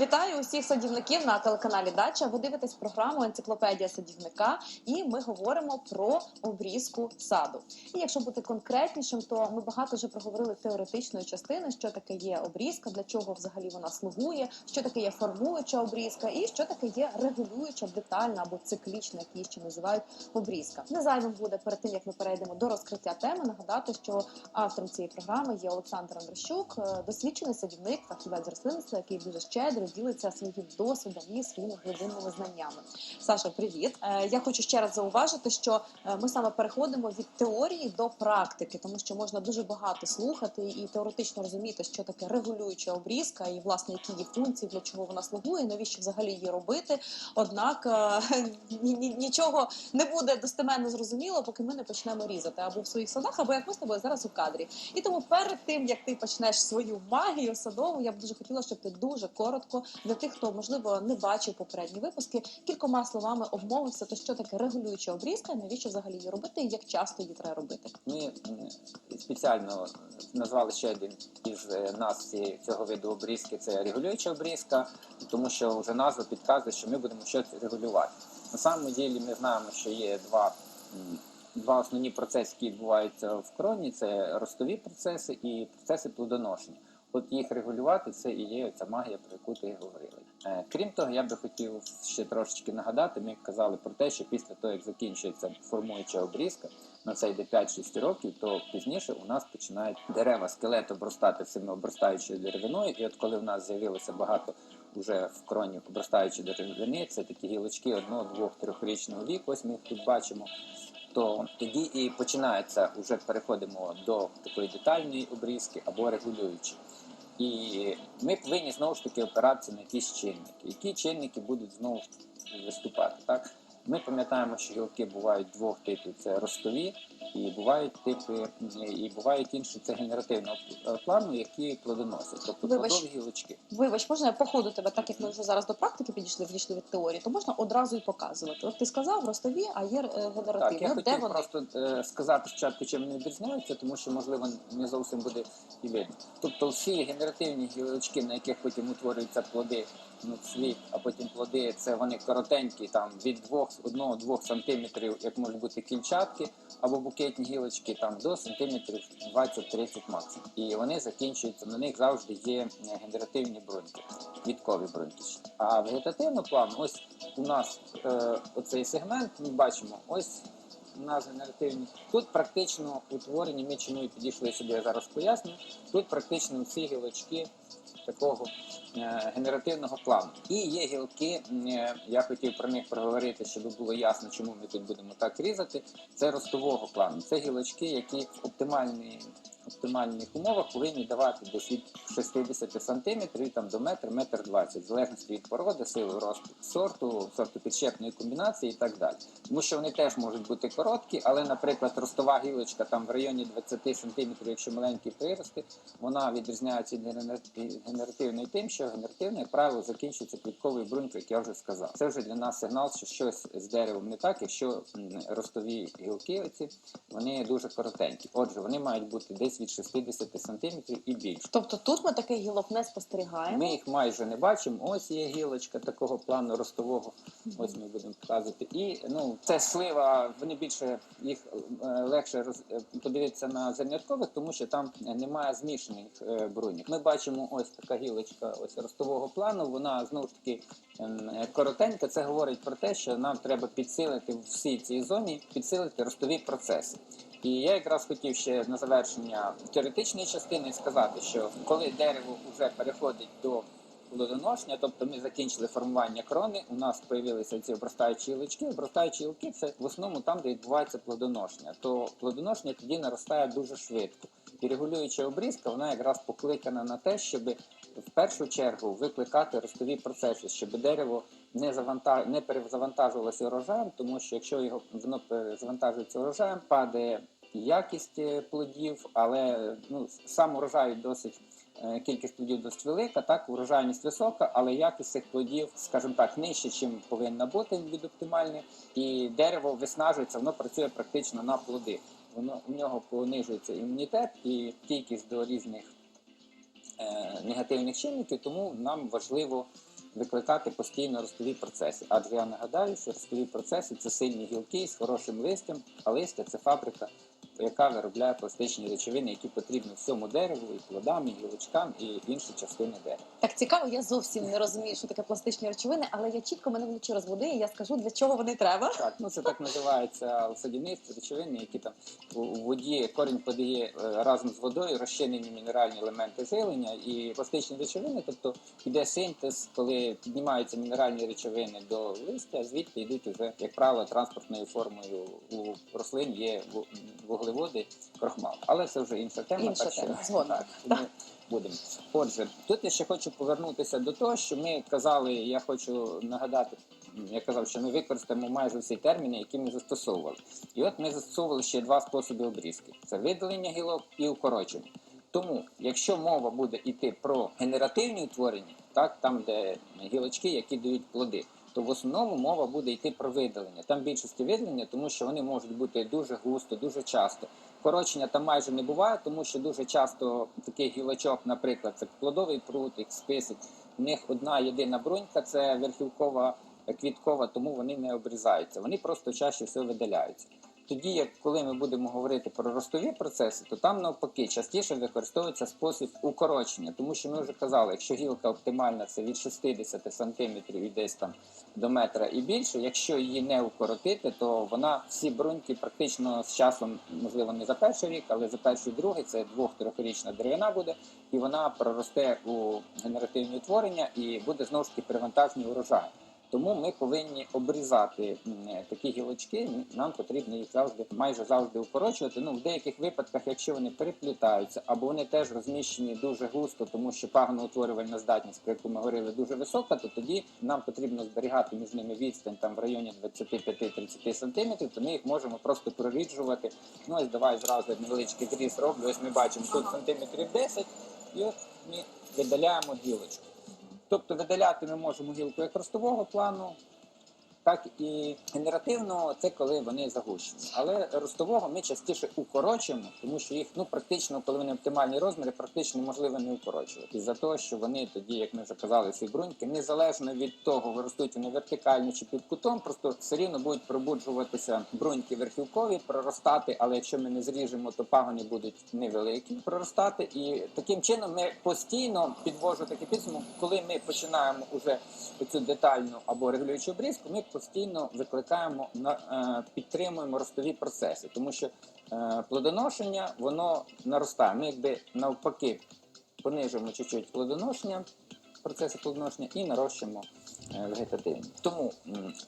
Вітаю усіх садівників на телеканалі Дача. Ви дивитесь програму Енциклопедія садівника, і ми говоримо про обрізку саду. І якщо бути конкретнішим, то ми багато вже проговорили теоретичної частини, що таке є обрізка, для чого взагалі вона слугує, що таке є формуюча обрізка, і що таке є регулююча, детальна або циклічна, як її ще називають обрізка. Не зайвим буде перед тим, як ми перейдемо до розкриття теми, нагадати, що автором цієї програми є Олександр Андрощук, е, досвідчений садівник, фахівець з рослинництва, який дуже щедро ділиться своїм досвідом і своїми глибинними знаннями. Саша, привіт! Е, Я хочу ще раз зауважити, що е, ми саме переходимо від теорії до практики, тому що можна дуже багато слухати і теоретично розуміти, що таке регулююча обрізка, і власне які її функції, для чого вона слугує, навіщо взагалі її робити. Однак е, ні- ні- нічого не буде достеменно зрозуміло, поки ми не почнемо різати або в своїх садах, або як ми з тобою зараз у кадрі. І тому перед тим як ти почнеш свою магію садову, я б дуже хотіла, щоб ти дуже коротко для тих, хто можливо не бачив попередні випуски, кількома словами обмовився, то що таке регулююча обрізка, навіщо взагалі її робити, і як часто її треба робити. Ми спеціально назвали ще один із е, нас цього виду обрізки це регулююча обрізка, тому що вже назва підказує, що ми будемо щось регулювати. На самому ділі ми знаємо, що є два, два основні процеси, які відбуваються в кроні: це ростові процеси і процеси плодоношення. От їх регулювати це і є ця магія, про яку ти говорила. Е, Крім того, я би хотів ще трошечки нагадати. Ми казали про те, що після того, як закінчується формуюча обрізка, на це йде 5-6 років, то пізніше у нас починають дерева скелет обростати цими обростаючою деревиною. І от коли в нас з'явилося багато вже в кроні обростаючої деревини, це такі гілочки одного, двох, трьохрічного віку. Ось ми їх тут бачимо. То тоді і починається, вже переходимо до такої детальної обрізки або регулюючої. І ми повинні знову ж таки опиратися на якісь чинники. Які чинники будуть знову виступати? Так? Ми пам'ятаємо, що гілки бувають двох типів: це ростові, і бувають типи, і бувають інші це генеративного плану, які плодоносять, тобто Вибач. плодові гілочки. Вибач, можна я по ходу тебе, так як ми вже зараз до практики підійшли, відійшли від теорії, то можна одразу і показувати. От ти сказав ростові, а є е, Так, я От де вони? просто е, сказати спочатку, чим вони відрізняються, тому що можливо не зовсім буде і видно. Тобто всі генеративні гілочки, на яких потім утворюються плоди, ну цвіт, а потім плоди, це вони коротенькі, там від 1-2 сантиметрів, як можуть бути кільчатки, або букетні гілочки, там до сантиметрів 20-30 максимум. І вони закінчуються, на них завжди є е, генеративні бруньки, квіткові бруньки. А вегетативно план, ось у нас е, оцей сегмент, ми бачимо, ось у нас генеративні. Тут практично утворені, ми і підійшли сюди, я зараз поясню. Тут практично всі гілочки такого е, генеративного плану. І є гілки, е, я хотів про них проговорити, щоб було ясно, чому ми тут будемо так різати. Це ростового плану. Це гілочки, які в оптимальній оптимальних умовах повинні давати від 60 сантиметрів там, до метр, метр 20, в залежності від породи, сили росту сорту, сорту підщепної комбінації і так далі. Тому що вони теж можуть бути короткі, але, наприклад, ростова гілочка там в районі 20 сантиметрів, якщо маленькі прирости, вона відрізняється від генеративної тим, що генеративна, як правило, закінчується квітковою брунькою, як я вже сказав. Це вже для нас сигнал, що щось з деревом не так, якщо ростові гілки оці, вони дуже коротенькі. Отже, вони мають бути десь від 60 сантиметрів і більше. Тобто тут ми таких гілок не спостерігаємо. Ми їх майже не бачимо. Ось є гілочка такого плану ростового. Ось ми будемо показувати. І ну це слива. Вони більше їх е, легше роз е, подивитися на зерняткових, тому що там немає змішаних е, бруньок. Ми бачимо ось така гілочка ось ростового плану. Вона знову ж таки ем, коротенька. Це говорить про те, що нам треба підсилити в всій цій зоні, підсилити ростові процеси. І я якраз хотів ще на завершення теоретичної частини сказати, що коли дерево вже переходить до плодоношення, тобто ми закінчили формування крони, у нас з'явилися ці обростаючі гілочки. Обростаючі гілки це в основному там, де відбувається плодоношення. То плодоношення тоді наростає дуже швидко. І регулююча обрізка, вона якраз покликана на те, щоб в першу чергу викликати ростові процеси, щоб дерево не завантаж... не перезавантажувалося урожаєм, тому що якщо його воно перезавантажується урожаєм, падає якість е, плодів, але ну сам урожай досить. е, Кількість плодів досить велика, так урожайність висока, але якість цих плодів, скажімо так, нижче, чим повинна бути від оптимальної, і дерево виснажується, воно працює практично на плоди. Воно у нього понижується імунітет і стійкість до різних е, негативних чинників, тому нам важливо викликати постійно ростові процеси. Адже я нагадаю, що ростові процеси це сильні гілки з хорошим листям, а листя це фабрика, яка виробляє пластичні речовини, які потрібні всьому дереву, і плодам, і гілочкам, і інші частини дерева. Так цікаво, я зовсім не розумію, що таке пластичні речовини, але я чітко мене вночі розбуди, і я скажу, для чого вони треба. Так, ну це так називається в садівництві речовини, які там у воді корінь подає е, разом з водою розчинені мінеральні елементи жилення і пластичні речовини, тобто йде синтез, коли піднімаються мінеральні речовини до листя, звідти йдуть уже, як правило, транспортною формою у рослин є ву- вуглеводи, крохмал. Але це вже інша тема. Інша так тема, згодна. Так, ми будемо. Отже, тут я ще хочу повернутися до того, що ми казали, я хочу нагадати. Я казав, що ми використаємо майже всі терміни, які ми застосовували. І от ми застосовували ще два способи обрізки: це видалення гілок і укорочення. Тому, якщо мова буде йти про генеративні утворення, так там, де гілочки, які дають плоди, то в основному мова буде йти про видалення. Там більшості видалення, тому що вони можуть бути дуже густо, дуже часто. Корочення там майже не буває, тому що дуже часто таких гілочок, наприклад, це плодовий прут, їх список. У них одна єдина брунька це верхівкова квіткова, тому вони не обрізаються. Вони просто чаще все видаляються. Тоді, як коли ми будемо говорити про ростові процеси, то там навпаки частіше використовується спосіб укорочення, тому що ми вже казали, якщо гілка оптимальна це від 60 см і десь там до метра і більше. Якщо її не укоротити, то вона всі бруньки практично з часом, можливо, не за перший рік, але за перший другий це двох-трьохрічна деревина буде, і вона проросте у генеративні утворення і буде знову ж таки привантажний урожай. Тому ми повинні обрізати такі гілочки. Нам потрібно їх завжди майже завжди укорочувати. Ну в деяких випадках, якщо вони переплітаються, або вони теж розміщені дуже густо, тому що пагоноутворювальна здатність, про яку ми говорили, дуже висока, то тоді нам потрібно зберігати між ними відстань там в районі 25-30 сантиметрів. То ми їх можемо просто проріджувати. Ну ось давай зразу невеличкий зріз роблю. Ось ми бачимо тут сантиметрів 10, і от ми видаляємо гілочку. Тобто видаляти ми можемо гілку як ростового плану, так і генеративного, це коли вони загущені. Але ростового ми частіше укорочуємо, тому що їх ну практично, коли вони оптимальні розміри, практично неможливо не укорочувати. Із-за того, що вони тоді, як ми вже казали, всі бруньки, незалежно від того, ростуть вони вертикально чи під кутом, просто все рівно будуть пробуджуватися бруньки верхівкові, проростати. Але якщо ми не зріжемо, то пагони будуть невеликі проростати. І таким чином ми постійно підвожу такий підсумок, коли ми починаємо уже цю детальну або регулюючу обрізку, ми постійно викликаємо на е, підтримуємо ростові процеси, тому що е, плодоношення воно наростає. Ми якби навпаки понижуємо чуть-чуть плодоношення, процеси плодоношення і нарощуємо е, вегетативні. Тому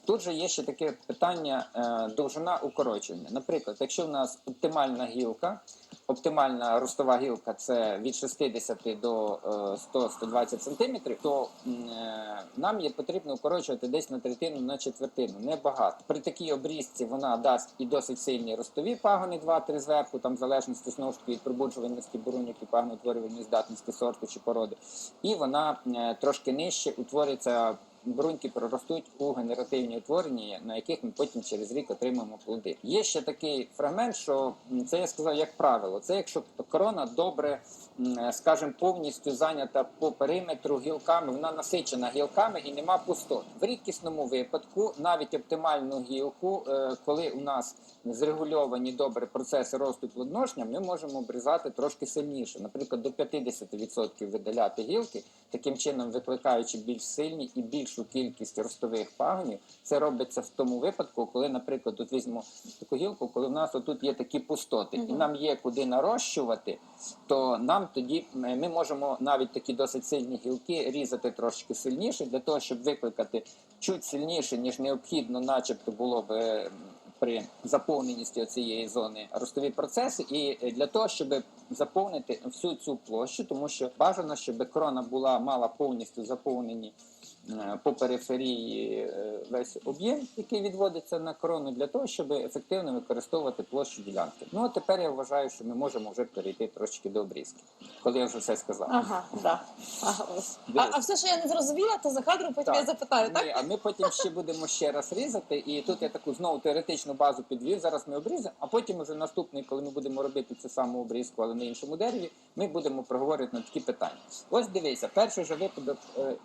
тут же є ще таке питання довжина укорочення. Наприклад, якщо в нас оптимальна гілка, оптимальна ростова гілка це від 60 до е, 100-120 см, то е, нам є потрібно укорочувати десь на третину, на четвертину, небагато. При такій обрізці вона дасть і досить сильні ростові пагони, 2-3 зверху, там в залежності знову ж таки від пробуджуваності бурунок і пагоноутворювальної здатності сорту чи породи. І вона е, трошки нижче утвориться. Бруньки проростуть у генеративні утворення, на яких ми потім через рік отримаємо плоди. Є ще такий фрагмент, що це я сказав як правило. Це якщо корона добре, скажімо, повністю зайнята по периметру гілками, вона насичена гілками і нема пустот. В рідкісному випадку навіть оптимальну гілку, е, коли у нас зрегульовані добре процеси росту плодоношення, ми можемо обрізати трошки сильніше, наприклад, до 50% видаляти гілки, таким чином викликаючи більш сильні і більшу кількість ростових пагонів. Це робиться в тому випадку, коли, наприклад, тут візьмемо таку гілку, коли в нас отут є такі пустоти, і нам є куди нарощувати, то нам тоді ми можемо навіть такі досить сильні гілки різати трошки сильніше для того, щоб викликати чуть сильніше, ніж необхідно, начебто було б. При заповненості цієї зони ростові процеси, і для того, щоб заповнити всю цю площу, тому що бажано, щоб крона була мала повністю заповнені по периферії е, весь об'єм, який відводиться на крону, для того, щоб ефективно використовувати площу ділянки. Ну а тепер я вважаю, що ми можемо вже перейти трошки до обрізки, коли я вже все сказав. Ага, да. Ага, ось. А, а все, що я не зрозуміла, то за кадром потім Так. я запитаю, так? Ні, а ми потім ще будемо ще раз різати, і тут я таку знову теоретичну базу підвів. Зараз ми обрізаємо, а потім уже наступний, коли ми будемо робити цю саму обрізку, але на іншому дереві, ми будемо проговорювати на такі питання. Ось дивися, перший же випадок, е,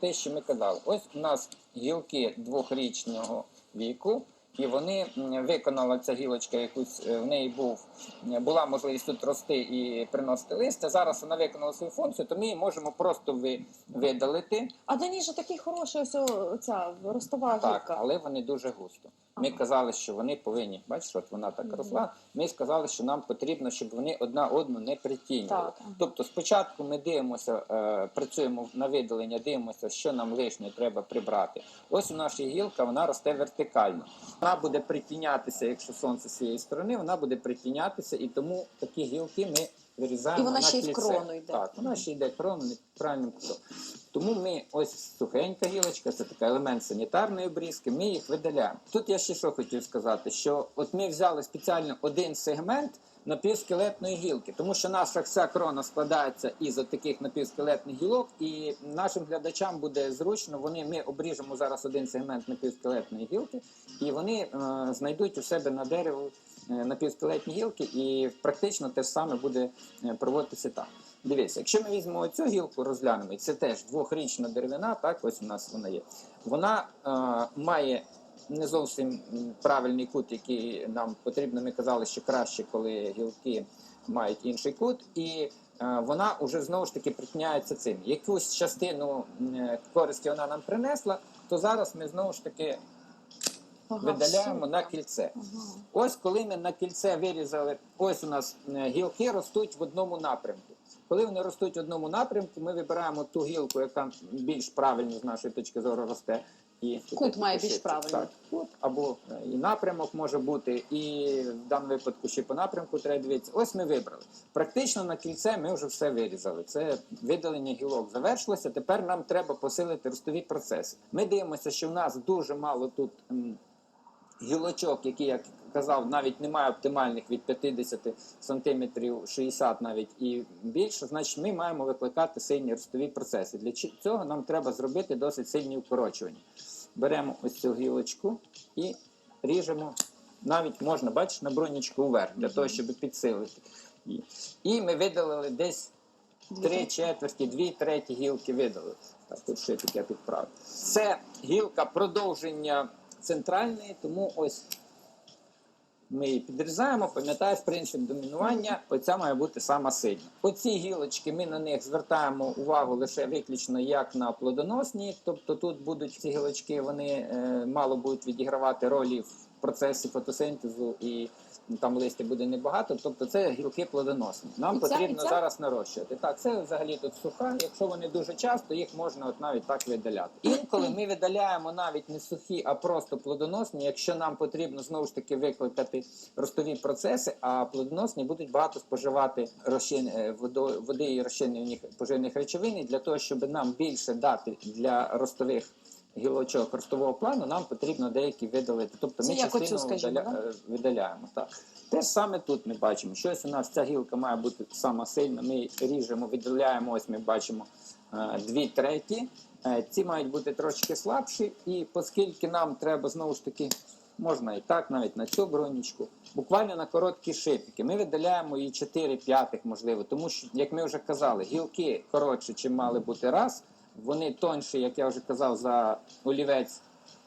те, що ми казали. Ось у нас гілки двохрічного віку. І вони виконала ця гілочка, якусь е, в неї був е, була можливість тут рости і приносити листя. Зараз вона виконала свою функцію, то ми її можемо просто ви, видалити. А до ній же такий хороший ось ця ростова Так, але вони дуже густо. Ми казали, що вони повинні, бачиш, от вона так росла. Ми сказали, що нам потрібно, щоб вони одна одну не притінювали. Так. Тобто, спочатку ми дивимося, е, працюємо на видалення, дивимося, що нам лишнє треба прибрати. Ось у нашій гілка вона росте вертикально. Вона буде притінятися, якщо сонце з цієї сторони, вона буде притінятися, і тому такі гілки ми вирізаємо. І вона ще й в крону йде. Так, вона ще йде крону неправильним кутом. Тому ми ось сухенька гілочка, це такий елемент санітарної обрізки. Ми їх видаляємо. Тут я ще що хотів сказати: що от ми взяли спеціально один сегмент напівскелетної гілки, тому що наша вся крона складається із от таких напівскелетних гілок, і нашим глядачам буде зручно. Вони ми обріжемо зараз один сегмент напівскелетної гілки, і вони е, знайдуть у себе на дереву напівскелетні гілки, і практично те ж саме буде е, проводитися там. Дивіться, якщо ми візьмемо цю гілку, розглянемо, і це теж двохрічна деревина, так ось у нас вона є. Вона е, має не зовсім правильний кут, який нам потрібно. Ми казали, що краще, коли гілки мають інший кут, і е, вона вже знову ж таки притиняється цим. Якусь частину е, користі вона нам принесла, то зараз ми знову ж таки Ага, видаляємо на кільце. Ага. Ось коли ми на кільце вирізали, ось у нас е, гілки ростуть в одному напрямку. Коли вони ростуть в одному напрямку, ми вибираємо ту гілку, яка більш правильно з нашої точки зору росте. І Кут має більш. Так, кут або е, і напрямок може бути, і в даному випадку ще по напрямку треба дивитися. Ось ми вибрали. Практично на кільце ми вже все вирізали. Це видалення гілок завершилося. Тепер нам треба посилити ростові процеси. Ми дивимося, що в нас дуже мало тут. Гілочок, які, як казав, навіть немає оптимальних від 50 сантиметрів 60 навіть і більше, значить ми маємо викликати сильні ростові процеси. Для цього нам треба зробити досить сильні укорочування. Беремо ось цю гілочку і ріжемо. Навіть можна, бачиш, на бронічку вверх, для того, щоб підсилити. І ми видалили десь три четверті, дві треті гілки видалили. Так, тут ще таке підправити. Це гілка продовження центральної, тому ось ми її підрізаємо, пам'ятаєш принцип домінування, оця має бути сама сильна. Оці гілочки ми на них звертаємо увагу лише виключно як на плодоносні, тобто тут будуть ці гілочки, вони е, мало будуть відігравати ролі в процесі фотосинтезу і там листя буде небагато, тобто це гілки плодоносні. Нам І ця- потрібно і ця? зараз нарощувати. Так, це взагалі тут суха. Якщо вони дуже часто, їх можна от навіть так видаляти. Інколи ми видаляємо навіть не сухі, а просто плодоносні, якщо нам потрібно знову ж таки викликати ростові процеси, а плодоносні будуть багато споживати розчин, е, води і розчинних поживних речовин. Для того, щоб нам більше дати для ростових. Гілочок ростового плану нам потрібно деякі видалити. Тобто ми частину скажімо, видаля- е, видаляємо. Так. Те ж саме тут ми бачимо. Щось у нас ця гілка має бути сама сильна. Ми ріжемо, виділяємо. Ось ми бачимо е, дві треті. Е, Ці мають бути трошки слабші, і оскільки нам треба знову ж таки, можна і так, навіть на цю бронічку, буквально на короткі шипики. Ми видаляємо її 4 п'ятих, можливо, тому що, як ми вже казали, гілки коротше, чим мали бути раз. Вони тонші, як я вже казав, за олівець.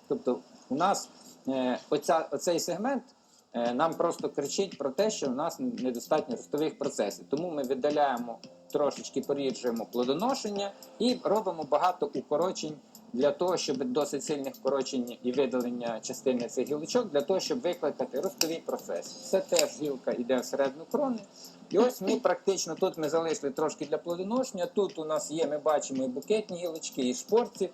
Тобто, у нас е, оця, оцей сегмент е, нам просто кричить про те, що у нас недостатньо ростових процесів. Тому ми віддаляємо трошечки поріджуємо плодоношення і робимо багато укорочень для того, щоб досить сильних вкорочень і видалення частини цих гілочок, для того, щоб викликати ростовий процес. Це теж гілка йде всередину крони. І ось ми практично тут ми залишили трошки для плодоношення. Тут у нас є, ми бачимо і букетні гілочки, і шпорці.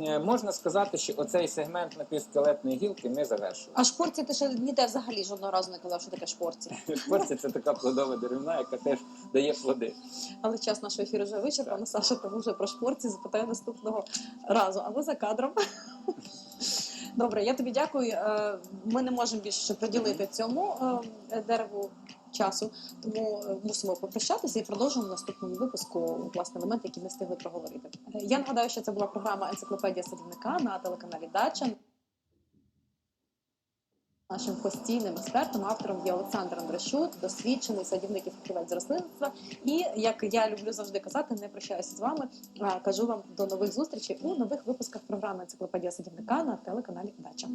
Е, Можна сказати, що оцей сегмент напівскелетної гілки ми завершили. А шпорці ти ще ніде взагалі жодного разу не казав, що таке шпорці. Шпорці це така плодова деревина, яка теж дає плоди. Але час нашого ефіру вже вичерпано, Саша, тому вже про шпорці запитаю наступного разу. Або за кадром. Добре, я тобі дякую. Е, Ми не можемо більше приділити цьому е, дереву часу, тому е, мусимо попрощатися і продовжимо в наступному випуску власне елементи, які ми встигли проговорити. Я нагадаю, що це була програма Енциклопедія садівника на телеканалі Дача. Нашим постійним експертом, автором є Олександр Андрощук, досвідчений садівник і фахівець з рослинництва. І як я люблю завжди казати, не прощаюся з вами. Кажу вам до нових зустрічей у нових випусках програми Енциклопедія садівника на телеканалі Дача.